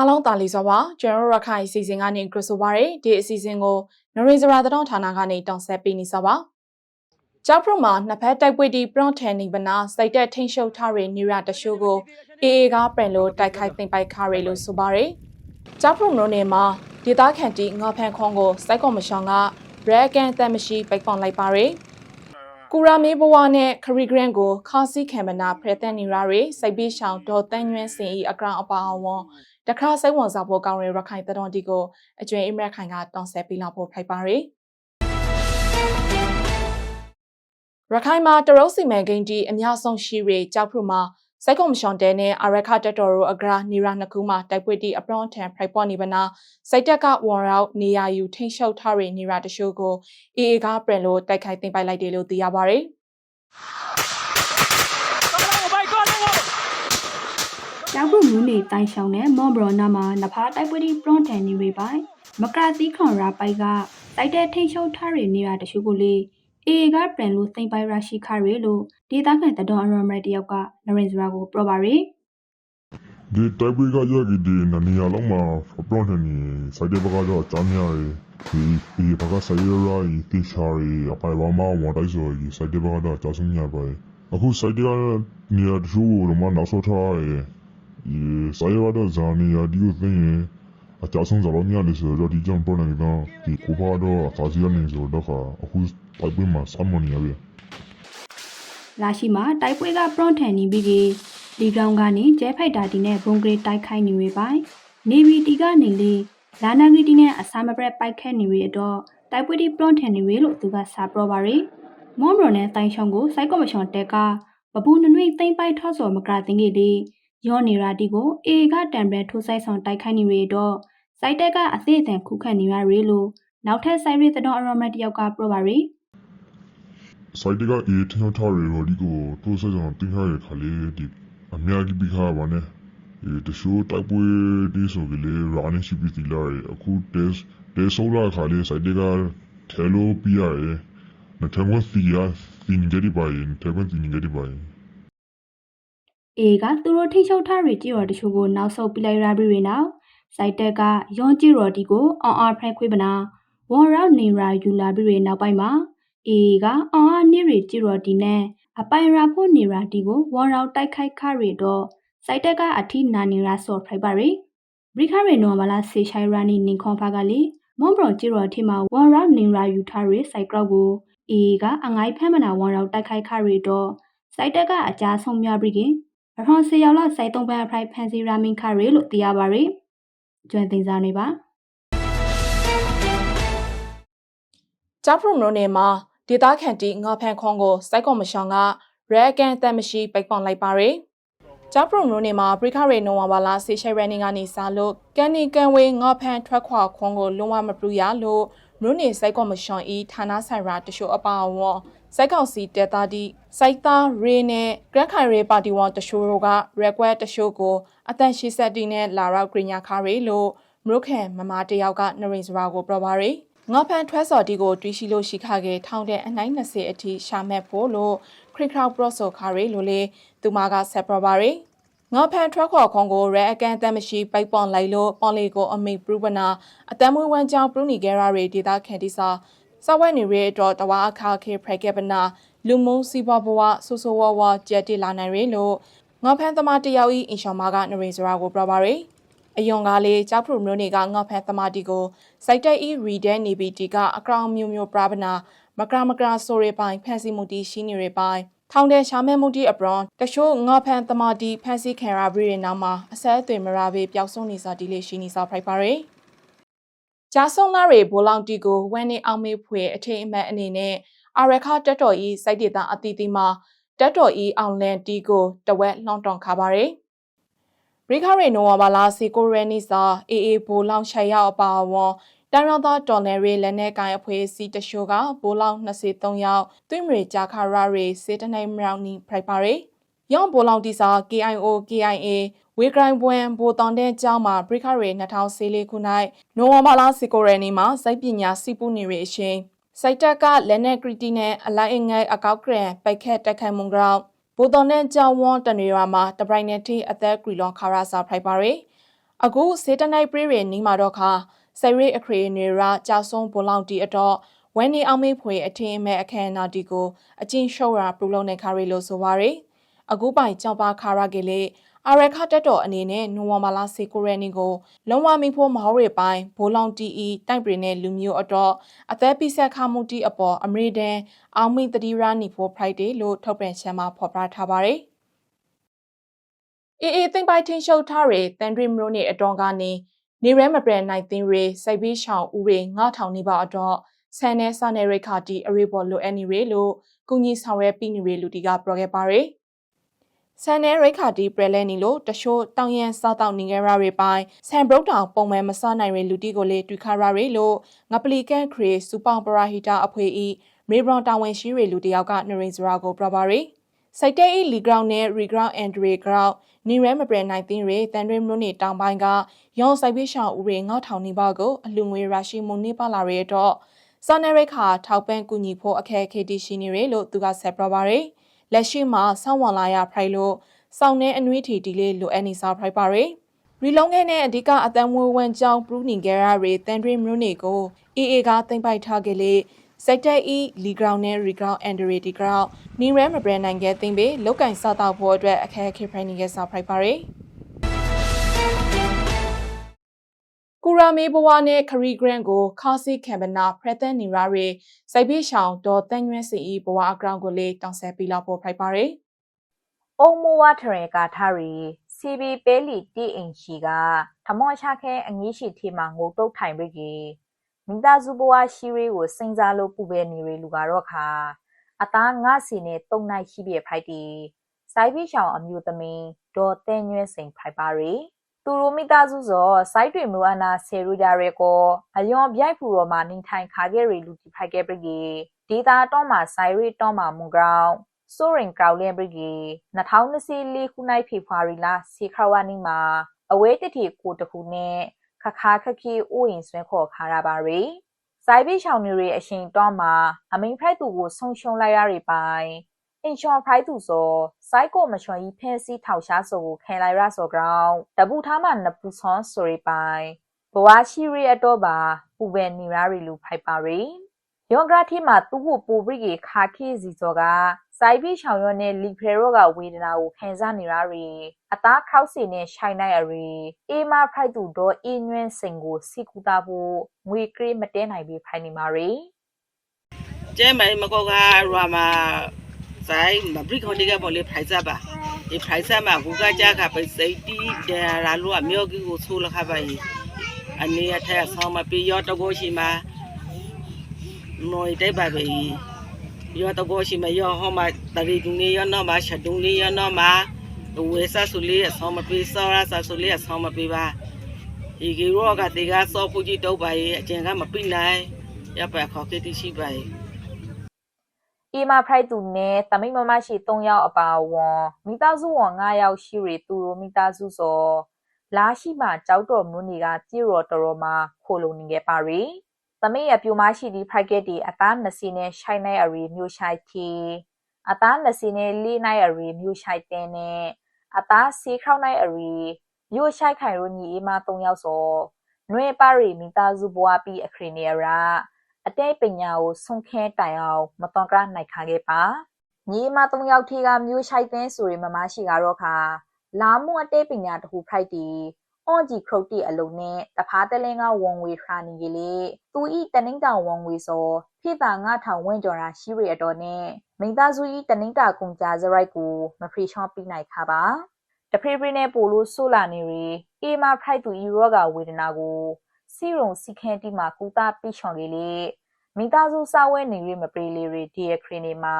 အားလုံးတာလီစွာပါကျွန်တော်ရခိုင်အစီအစဉ်ကနေကြိုဆိုပါရစေဒီအစီအစဉ်ကိုနရိဇရာသတော်ဌာနကနေတောင်းဆက်ပေးနေစွာပါကျောက်ပရမှာနှစ်ဖက်တိုက်ပွဲတီပရွန်ထန်နီဗနာစိတ်တက်ထိန်ရှုပ်ထားရနေရတရှိုးကိုအေအေကပြန်လို့တိုက်ခိုက်သိမ့်ပိုက်ခါရလို့ဆိုပါရယ်ကျောက်ပရမျိုးနေမှာဒေသခံတီငါဖန်ခွန်ကိုစိုက်ကော်မရှင်ကရဲကန်တန်မရှိပိတ်ပွန်လိုက်ပါရယ်ကူရာမေးဘဝနဲ့ခရီဂရန်ကိုခါစီခံမနာဖရတဲ့နေရတွေစိတ်ပြီးရှောင်းဒေါ်တန်းညွန်းစင်ဤအကောင်အပါအဝန် တခါစိတ်ဝင်စားဖို့ကောင်းတဲ့ရခိုင်တတော်ဒီကိုအကျွေးအမရခိုင်ကတောင်းဆက်ပေးလောက်ဖို့ဖိုက်ပါရယ်ရခိုင်မှာတရုတ်စီမံကိန်းကြီးအများဆုံးရှိရကြောက်ဖရမှာစိုက်ကွန်မရှင်တဲနဲ့အရခတက်တော်ရိုအဂရာနီရာနှစ်ခုမှာတိုက်ပွဲတီအပရွန်ထန်ဖိုက်ပေါ်နေပနာစိုက်တက်ကဝွန်ရောက်နေရာယူထိန်ရှုပ်ထားရနေရာတရှို့ကိုအေအေကပြန်လို့တိုက်ခိုက်သိမ်းပိုက်လိုက်တယ်လို့သိရပါတယ်။ ကျောက်ပုမူးနေတိုင်ဆောင်တဲ့မော့ဘရော်နာမှာနဖားတိုက်ပွဲဒီပရွန်တန်နေတွေပိုင်မကရာတီခွန်ရာပိုက်ကတိုက်တဲ့ထိန်ရှုံထားရနေရတရှုကိုလေအေကပြန်လို့စိမ့်ပိုင်ရရှိခရလို့ဒေသခံတတော်အရမရတယောက်ကနရင်စရာကိုပြောပါရီဒီတိုက်ပွဲကရကြီးဒီနနေရလုံးမှာပလော့နေစိုက်တဲ့ဘက်ကတော့ချမ်းရည်ဒီဒီဘက်ကဆိုင်ရရာဒီတီရှာရီအပိုင်ဝမဝန်တိုက်ဆိုဒီစိုက်တဲ့ဘက်ကတော့ချမ်းရပါအခုစိုက်တဲ့နေရာတချို့တော့မနောက်ဆော့ထားရယ် ဒီဆိုင်ရတော့ဇာနေရာဒီကိုသိရင်အကြဆုံးကြတော့ညလေဆိုတော့ဒီကြောင့်ပေါ်နေတော့ဒီကိုပါတော့အသာစီရနေဆိုတော့အခုတိုက်ပွဲမှာစမနေရပြီလာရှိမှာတိုက်ပွဲကပရွန်တန်နေပြီးကြီးဒီကောင်ကနေကျဲဖိုက်တာတီနဲ့ဘုံဂရေတိုက်ခိုက်နေတွေပိုင်နေဗီတီကနေလေလာနာဂရီတီနဲ့အစာမပရက်ပိုက်ခဲနေတွေတော့တိုက်ပွဲဒီပရွန်တန်နေတွေလို့သူကစာပြောပါရီမော့ဘရော်နဲ့တိုင်ဆောင်ကိုစိုက်ကော်မရှင်တက်ကပပူနနွိသိမ့်ပိုက်ထော့စော်မကရာတင်ကြီးလေ ရောနေရာတီကိုအေကတံပရက်ထိုးဆိုင်ဆောင်တိုက်ခိုက်နေတွေတော့စိုက်တက်ကအသေးအံခုခတ်နေရရေလို့နောက်ထပ်ဆိုင်ရီတတော်အရမတ်တယောက်ကပြောပါရီစိုက်တကအေးထင်းထားရတော့ဒီကိုတိုးစကြောင်တင်းထားရခါလေးဒီအများကြီးပြီးခါပါနဲ့ဒီတရှိုးတိုက်ပွဲဒီဆိုကလေးရာနေရှိပြီးလာရအခုတက်တက်ဆိုလာခါလေးစိုက်တကထဲလို့ပြရရနထမစီယာစီငယ်ဒီပိုင်းထမစီငယ်ဒီပိုင်း အေကသူတို့ထိချုပ်ထားတွေကြည့်ရတချို့ကိုနောက်ဆုတ်ပြလိုက်ရပြီတွေနောက်စိုက်တက်ကယွန်ကြည့်ရဒီကိုအောင်အားဖရက်ခွေးပနာဝေါ်ရောက်နေရာယူလာပြီတွေနောက်ပိုင်းမှာအေကအောင်အားနေရီကြည့်ရဒီနဲ့အပိုင်ရာဖို့နေရာဒီကိုဝေါ်ရောက်တိုက်ခိုက်ခရီတော့စိုက်တက်ကအထိနာနေရာဆော့ဖိုက်ပါရီဘရိခရီနော်မလာဆေရှိုင်ရာနီနင်ခွန်ဖာကလေမွန်ဘရော်ကြည့်ရထိမှာဝေါ်ရောက်နေရာယူထားရစိုက်ကောက်ကိုအေကအငိုင်းဖမ်းမနာဝေါ်ရောက်တိုက်ခိုက်ခရီတော့စိုက်တက်ကအကြဆုံးများပြီကင် အထောင်စီရောက်လာစိုက်သုံးပန်းအဖရိုက်ဖန်စီရာမင်ခရဲလို့သိရပါရယ်ကျွမ်းသိမ်းစားနေပါကျောက်ဖရုံရိုနေမှာဒေတာခန်တီငါဖန်ခွန်ကိုစိုက်ကော်မရှင်ကရဲကန်တန်မရှိပိတ်ပွန်လိုက်ပါရယ်ကျောက်ဖရုံရိုနေမှာပရိခရေနိုဝါဘာလာဆေရှယ်ရန်နင်းကနေစားလို့ကန်နီကန်ဝေးငါဖန်ထွက်ခွာခွန်ကိုလုံးဝမပလူရလို့မြို့နေစိုက်ကော်မရှင်ဤဌာနဆိုင်ရာတရှို့အပါအဝန်စိုက်ကောက်စီတေတာဒီ စိုက်သားရေနဲ့ဂရက်ခိုင်ရေပါတီဝန်တရှို့တို့ကရက်ကွက်တရှို့ကိုအတန်ရှိဆက်တီနဲ့လာရောက်ဂရညာခါရေလို့မြို့ခံမမတယောက်ကနရိန်စရာကိုပြောပါရယ်ငါဖန်ထွဲစော်တီကိုတွီးရှိလို့ရှိခခဲ့ထောင်တဲ့အနိုင်20အထိရှာမဲ့ဖို့လို့ခရစ်ခရော့ပရော့ဆိုခါရီလို့လေသူမကဆက်ပြပါရီငါဖန်ထွက်ခေါ်ခွန်ကိုရဲအကန်တမ်းမရှိပိုက်ပွန်လိုက်လို့ပွန်လီကိုအမိပရူပနာအတမ်းမွေးဝမ်းကြောင်းပရူနီဂဲရာရီဒေတာခန်တီစာ စဝဲနေရဲတော့တဝါအခါခေဖရကက်ပနာလူမုံစီဘဘဝဆူဆူဝဝကြက်တီလာနိုင်ရဲလို့ငါဖန်သမားတယောက်ဤအင်ရှော်မာကနရိန်စရာကိုပြပါရီအယွန်ကားလေးကြောက်ဖရူမျိုးတွေကငေါဖက်သမားတီကိုစိုက်တက်ဤရီဒဲနေပြီးတီကအကောင်မျိုးမျိုးပရပနာမကရမကရဆိုရပိုင်ဖန်စီမှုတီရှိနေရပိုင်ထောင်တဲ့ရှာမဲမှုတီအပရွန်တရှို့ငေါဖန်သမားတီဖန်စီခံရပြီးတဲ့နောက်မှာအဆက်အသွယ်မရဘေးပျောက်ဆုံးနေစာတီလေးရှိနေစာဖိုက်ပါရယ် ဂျာဆုံလာရေဘိုလောင်တီကိုဝမ်းနေအောင်မေးဖွေအထိတ်အမှတ်အနေနဲ့အာရခတက်တော်ဤစိုက်ဒေတာအတီတီမှာတက်တော်ဤအောင်လန်တီကိုတဝက်လှောင်းတွန်ခါပါရယ်ရိခရေနိုဝါဘာလာစီကိုရဲနီစာအေအေဘိုလောင်ချက်ရောက်အပါအဝန်တန်ရသောတော်နယ်ရီလက်နဲ့ကိုင်အဖွဲ့စီတရှိုကဘိုလောင်23ယောက်သွင်းရီဂျာခါရာရီစေတနိုင်မြောင်နီဖရိုက်ပါရီယောင်ဘိုလောင်တီစာ KIO KIA ဝေဂရိုင်းပွန်ဘိုတန်တဲ့ကျောင်းမှာပရိခရေ2014ခု၌နိုဝမ်ဘာလစီကိုရဲနီမှာစိုက်ပညာစီပူနေရအရှင်စိုက်တက်ကလက်နဲ့ကရီတီနဲ့အလိုက်အငိုက်အကောက်ဂရန်ပိုက်ခက်တက်ခိုင်မုံကြောဘိုတော်နဲ့ကြောင်ဝွန်တနေရွာမှာတပရိုင်နယ်တီအသက်ဂရီလွန်ခါရာစာဖရိုက်ပါရီအခုစေတနိုင်ပရိရေနီးမှာတော့ခါဆယ်ရိအခရေနေရာကြာဆုံးဘလောင်တီအတော့ဝမ်နေအောင်မေးဖွေအထင်အမဲ့အခမ်းအနားတီကိုအချင်းရှုပ်ရာပြုလုပ်နေခါရီလို့ဆိုပါရယ်အခုပိုင်ကြောင်ပါခါရကေလေ အာရခတက်တော်အနေနဲ့နိုဝင်ဘာလ19ရက်နေ့ကိုလုံဝမီဖို့မဟုတ်ရပိုင်းဘိုးလောင်တီအီတိုက်ပရင်နဲ့လူမျိုးအတော့အသက်ပိဆက်ခမှုတီအပေါ်အမေရိကန်အောင်မိတတိရာနီဖို့ Friday လို့ထုတ်ပြန်ချက်မှာဖော်ပြထားပါတယ်အေးအေးသိမ့်ပိုက်ထင်းရှုပ်ထားတဲ့တန်ဒရီမရိုနေအတော်ကနေနေရဲမပရနိုင်သိင်းရေစိုက်ပြီးရှောင်းဦးရေ9000နေပါအတော့ဆန်နဲ့စနယ်ရိခါတီအရေးပေါ်လိုအပ်နေရလို့ကုညီဆောင်ရွက်ပြီးနေရလူတီကပြောခဲ့ပါရယ် ဆန်နယ်ရိခါတီပရလဲနီလို့တရှို့တောင်ရန်စားတောက်နေကြရတွေပိုင်းဆန်ဘရုတ်တောင်ပုံမှန်မစားနိုင်ရလူတီကိုလေတွေ့ခါရရလို့ငပလီကန်ခရီစူပါပရာဟီတာအဖွဲ့ဤမေဘရွန်တာဝန်ရှိရလူတယောက်ကနရိန်စရာကိုပြပါရယ်စိုက်တဲ့ဤလီဂရောင်းနဲ့ရီဂရောင်းအန်ဒရီဂရောင်းနေရဲမပရနိုင်သိရတန်တွေမလို့နေတောင်ပိုင်းကရောင်ဆိုင်ပိရှောင်းဦးရေ9000နီးပါးကိုအလူငွေရရှိမှုနေပါလာရတော့စာနယ်ရိတ်ခါထောက်ပံ့ကူညီဖို့အခက်အခဲတရှိနေရလို့သူကဆက်ပြပါရယ် လက်ရှိမှာစောင်းဝင်လာရဖိုင်လို့စောင်းနေအနွေးထီတီလေးလိုအပ်နေစားဖိုင်ပါရယ်ရီလုံးငယ်နဲ့အဓိကအတန်ဝဲဝမ်ကြောင်းပရူနီဂရာရီတန်ဒရီမလို့နေကိုအေအေကတင်ပိုက်ထားကြလေစိတ်တက်ဤလီဂရောင်းနဲ့ရီဂရောင်းအန်ဒရီတီဂရောင်းနီရဲမဘရန်နိုင်ခဲ့သိမ့်ပေလောက်ကင်စားတော့ဖို့အတွက်အခက်အခဲဖိုင်နေခဲ့စားဖိုက်ပါရယ် ရာမေဘဝနဲ့ခရီဂရန်ကိုခါစီကမ်ဘနာဖရက်သက်နီရာရီစိုက်ပြေရှောင်းဒေါ်တန်ရွှဲစီဤဘဝအကောင်ကိုလေးတောင်းဆက်ပြီးလောက်ဖို့ဖိုက်ပါရယ်အုံမိုဝထရေကာထရီစီဘီပဲလီတီအင်ရှိကထမောချခဲအငီးရှိထီမှာငိုတုတ်ထိုင်ပြီကြီးမိသားစုဘဝရှိရီကိုစိန်စားလို့ပူပဲနေရလူကတော့ခါအသားငါစီနဲ့တုံနိုင်ရှိပြဖိုက်တီစိုက်ပြီးရှောင်းအမျိုးသမီးဒေါ်တဲ့ညွဲစိန်ဖိုက်ပါရီ သူတို့မိသားစုစောစိုက်တွေမူအနာဆေရူကြရဲကိုအယွန်ပြိုက်ဖူတော်မှာနေထိုင်ခါခဲ့ရီလူတီဖိုက်ခဲ့ပြီကြီးဒေတာတော့မှာစိုက်ရီတော့မှာမွန်ဂရောင်းဆိုရင်ကောက်လျံပရီ2024ခုနိုင်ဖေဖော်ဝါရီလစေခရဝနီမှာအဝဲတတိကိုတခုနဲ့ခခါခခီဥယင်ဆွဲခေါ်ခါရပါရီစိုက်ပိချောင်နေရအရှင်တော့မှာအမိန်ဖိုက်သူကိုဆုံရှုံလိုက်ရတွေပိုင် အင်ချွန်ဖိုက်သူစောစိုက်ကိုမချွန်ကြီးဖဲစီထောက်ရှားစောကိုခဲလိုက်ရစောကောင်တပူထားမှနပူဆွန်ဆိုရီပိုင်ဘဝရှိရီအတော့ပါပူပဲနေရရီလူဖိုက်ပါရီယောဂရာတီမှာသူ့ကိုပူပရိကေခါခိစီစောကစိုက်ပြီးချောင်ရွနဲ့လီဖရေရောကဝေဒနာကိုခံစားနေရရီအသားခောက်စီနဲ့ရှိုင်နိုင်ရီအေးမဖိုက်သူတော့အင်းညွန်းစိန်ကိုစီကူတာဖို့ငွေကရေးမတဲနိုင်ပြီးဖိုင်နေမာရီကျဲမိုင်မကောကရွာမှာ ဆိုင်မဘရိခေါတိကပေါ်လေဖိုက်စားပါဒီဖိုက်စားမှာဘူကကြခပိစိတ်တီဒါရာလူအမျိုးကြီးကိုဆိုးလခပါဤအနေအထက်ဆောင်းမပြေရောတကောရှိမှာနို y တိုက်ပါပဲရောတကောရှိမှာရောဟောမှာတရီဒူနေရောနော်မှာရှဒူနေရောနော်မှာဝေဆာဆူလေးဆောင်းမပြေစောရဆာဆူလေးဆောင်းမပြေပါဒီကီရောကတေကစောဖူကြီးတုပ်ပါရဲ့အကျင်ကမပိနိုင်ရပါခေါ်ကေတိရှိပါရဲ့ အေမာဖရိုက်သူနဲ့တမိတ်မမရှိ3ယောက်အပါအဝင်မိသားစုဝင်9ယောက်ရှိရီသူတို့မိသားစုစောလာရှိမှကြောက်တော်မျိုးနေကကြည်ရော်တော်မှာခိုလုံနေခဲ့ပါရီတမိတ်ရပြူမရှိဒီဖရိုက်ကက်တီအသား20နဲ့ရှိုင်းနိုင်အရီမျိုးရှိုက်ခီအသား20နဲ့လေးနိုင်အရီမျိုးရှိုက်တဲ့နဲ့အသားစီခေါနိုင်အရီမျိုးရှိုက်ခိုင်ရိုညီအေမာ3ယောက်စောနွေပါရီမိသားစုဘွားပြီးအခရီနေရာ အတဲပညာကိုဆုံးခဲတိုင်အောင်မတော်ကနိုင်ခါခဲ့ပါညီမ၃ယောက်ထီကမျိုးရှိုက်တဲ့ဆိုရင်မမရှိကတော့ခါလာမှုအတဲပညာတခုဖိုက်တီအွန်ဂျီခရုတ်တီအလုံးနဲ့တဖားတလင်းကဝန်ဝေခရာနီကြီးလေသူဤတနင်းတောင်ဝန်ဝေစောဖိတာငါထောင်ဝင့်ကြော်တာရှိရတော်နဲ့မိသားစုဤတနင်းတာကုံကြစရိုက်ကိုမဖရီချောပြီးနိုင်ခါပါတဖရီဖရီနဲ့ပိုလို့ဆိုလာနေရီအေမာဖိုက်သူဤရောဂါဝေဒနာကို စီရုံစီခဲတီမှာကူတာပြချော်လေးလေမိသားစုစာဝဲနေရမပရီလေးရီဒီယခရီနေမှာ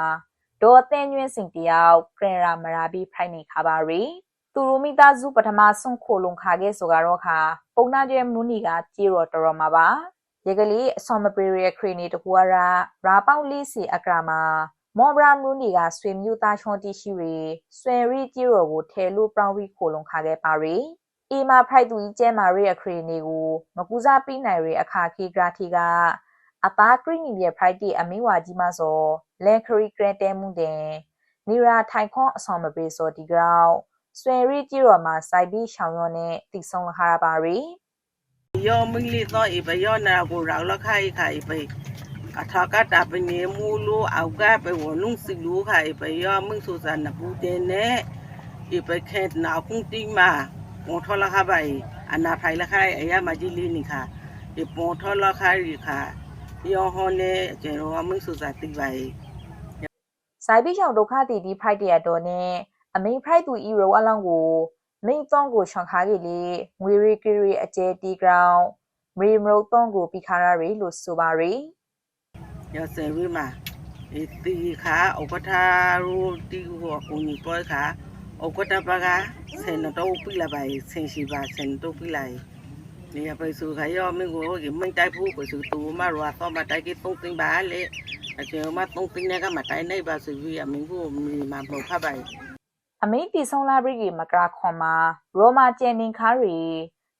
ဒေါ်တဲ့ညွင်းစင်တယောက်ကရရာမရာဘီဖိုင်နေခါပါရီသူတို့မိသားစုပထမဆုံးခိုလုံခါခဲ့ဆိုကတော့ခါပုံနာကျဲမူနီကကြေရော်တော်တော်မှာပါရေကလေးအစောမပရီရခရီနေတကူအရာရာပေါင်းလေးစီအကရာမှာမော်ဘရာမူနီကဆွေမျိုးသားချွန်တီရှိရီဆွေရီကြေရော်ကိုထဲလို့ပရောင်းပြီးခိုလုံခါခဲ့ပါရီ အီမာဖိုက်သူကြီးကျဲမာရီအခရီနေကိုမကူစားပြီးနိုင်ရီအခါခေဂရာတီကအသားကရိနီရဲ့ Friday အမင်းဝါကြီးမစောလဲခရီကရတဲမှုတဲ့နီရာထိုင်ခွန်အဆောင်မပေးစောဒီဂရောင်းဆွေရီကြည့်တော်မှာစိုက်ပြီးရှောင်းရောနဲ့တည်ဆုံလာခါရပါရီ yo mingli to i be yo na go ra la khai khai be a tha ka ta be ne mu lu au ka be wo nung si lu khai be yo ming su sa na bu de ne i be khe na kung ti ma mo tho la kha bai ana phai la khai a ya ma ji li ni kha i po tho la khai ri kha yo ho ne je ro ming su sa ti bai စိုက်ပြီးရှောင်းဒုက္ခတီဒီဖိုက်တရတော်နဲ့အမိန်ဖိုက်သူဤရောအလောင်းကိုမိန်တောင်းကိုရှောင်းခါကြီးလေငွေရီကရီအကျဲတီဂရောင်မရီမရုတ်တောင်းကိုပြီးခါရရီလို့ဆိုပါရီ yo se ri ma i ti kha o ka tha ru ti ko ko ni po kha o ka ta ba ga se na to pi la bai sen si ba sen to pi lai နေရပဲဆိုခါရောမင်းကိုကမင်းတိုက်ဖို့ကိုဆိုတူမရောတော့မတိုက်ကိသုံးသိန်းပါလေအကျမသုံးသိန်းနဲ့ကမတိုင်နိုင်ပါဆိုပြီးအမင်းကိုမိမမဖတ်ပါအမိန်တီဆုံလာဘရီကမကရာခွန်မှာရောမာကျန်နင်ခါရီ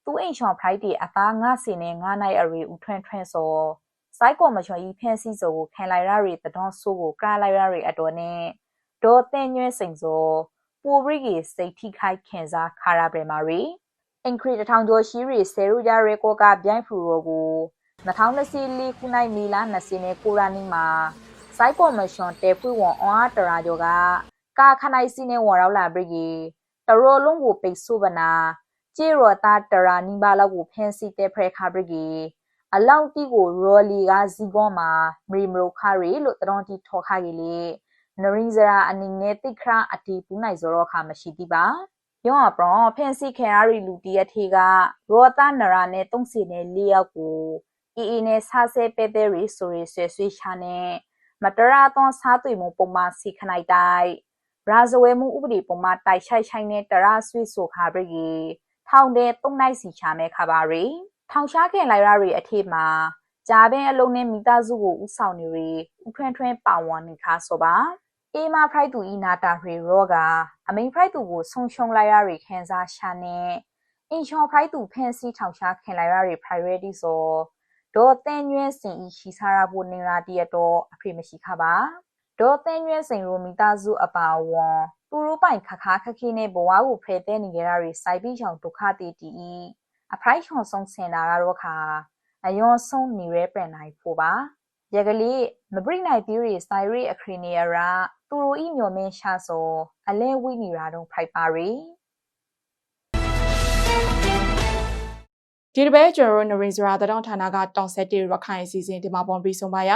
သူအိမ်ရှောင်းဖိုက်တီအသားငါစင်နဲ့ငါနိုင်အရီဦးထွန်းထွန်းစောစိုက်ကောမချွန်ဤဖန်စီစောကိုခံလိုက်ရရီတတော်ဆိုးကိုကရလိုက်ရရီအတော်နဲ့ဒေါ်တဲ့ညွဲစိန်စော ပူဘရီကစိတ်ထိခိုက်ခင်စားခါရပရမာရီအင်ခရီတထောင်ကျော်ရှိရီဆယ်ရူကြရဲကောကပြိုင်ဖူရောကို2024ခုနိုင်မီလာ20နဲ့ကိုရာနီမှာစိုက်ကောမချွန်တဲဖွေးဝန်အော်အားတရာကျော်ကကာခနိုင်စီနေဝရောက်လာပြီကြီးတရောလုံးကိုပိတ်ဆိုးပနာကြေရောတာတရာနိဘာလောက်ကိုဖန်စီတဲ့ဖရဲခါပြီကြီးအလောင်းတီကိုရောလီကဇီကွန်မှာမရီမရိုခါရီလို့တတော်တီထော်ခါကြီးလေ နရင်းဇရာအနင်းနဲ့တိခရာအတီပူနိုင်ဇောရခါမရှိတိပါယောအပရောဖန်စီခဲရီလူတီရထေကရောတာနရာနဲ့တုံးစီနဲ့လေးယောက်ကိုအီအီနဲ့ဆာဆဲပဲပဲရီဆိုရီဆွဲဆွေးချာနဲ့မတရာသွန်စားသွေမှုပုံမှန်စီခနိုင်တိုင်းရာဇဝဲမှုဥပဒေပုံမှာတိုက်ဆိုင်ဆိုင်နဲ့တရဆွေဆိုခါပြီကြီးထောင်တဲ့သုံးနိုင်စီချမဲ့ခါပါရီထောင်ရှားခင်လိုက်ရရီအထေမှာ ကြာပင်အလုံးနဲ့မိသားစုကိုဥဆောင်နေရီဥထွန်းထွန်းပါဝန်နေခါဆိုပါအေမာဖရိုက်သူဤနာတာရီရောကအမိန်ဖရိုက်သူကိုဆုံရှုံလိုက်ရရီခန်းစားရှာနဲ့အင်ရှော်ဖရိုက်သူဖန်စီထောင်ရှားခင်လိုက်ရရီ priority ဆိုဒေါ်တန်ညွဲစင်ဤရှိစားရဖို့နေရာတရတော့အဖေမရှိခါပါဒေါ်သင်းရွဲစိန်ရိုမိသားစုအပါအဝန်သူတို့ပိုင်ခခါခခိနဲ့ဘဝကိုဖယ်တဲ့နေကြတာတွေစိုက်ပြီးချောင်ဒုက္ခတည်တည်ဤအဖိုက်ချောင်ဆုံးဆင်တာကတော့ခါ အယွန်ဆုံးနေရဲပြန်နိုင်ဖို့ပါရကလေးမပရိနိုင်သီရီစိုက်ရီအခရီနီယရာသူတို့ဤမျော်မင်းရှာစောအလဲဝိနီရာတော့ဖိုက်ပါရီဒီတစ်ပတ်ကျွန်တော်တို့နရင်စရာတတောင်းဌာနကတောင်ဆက်တီရခိုင်အစီအစဉ်ဒီမှာပေါ်ပြီးဆုံးပါရ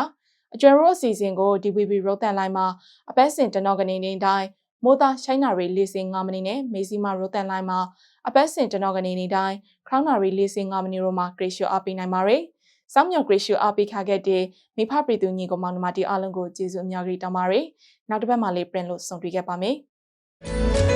အကျွန်တော်တို့အစီအစဉ်ကို DVB ရောတန်လိုင်းမှာအပတ်စဉ်တနောကနေနေတိုင်း မိုးသားရှိုင်းနာရီလေးစင်9မိနစ်နဲ့မေစီမာရောတန်လိုင်းမှာအပတ်စဉ်တနောကနေနေတိုင်းခေါင်းနာရီလေးစင်9မိနစ်တို့မှာ Gratio အပေးနိုင်ပါတယ်။စောင်းမြောက် Gratio အပေးခခဲ့တဲ့မိဖပြည်သူညီကောင်မောင်နှမတီအားလုံးကိုကျေးဇူးအများကြီးတောင်းပါရစေ။နောက်တစ်ပတ်မှာလေးပြင်လို့ဆုံတွေ့ခဲ့ပါမယ်။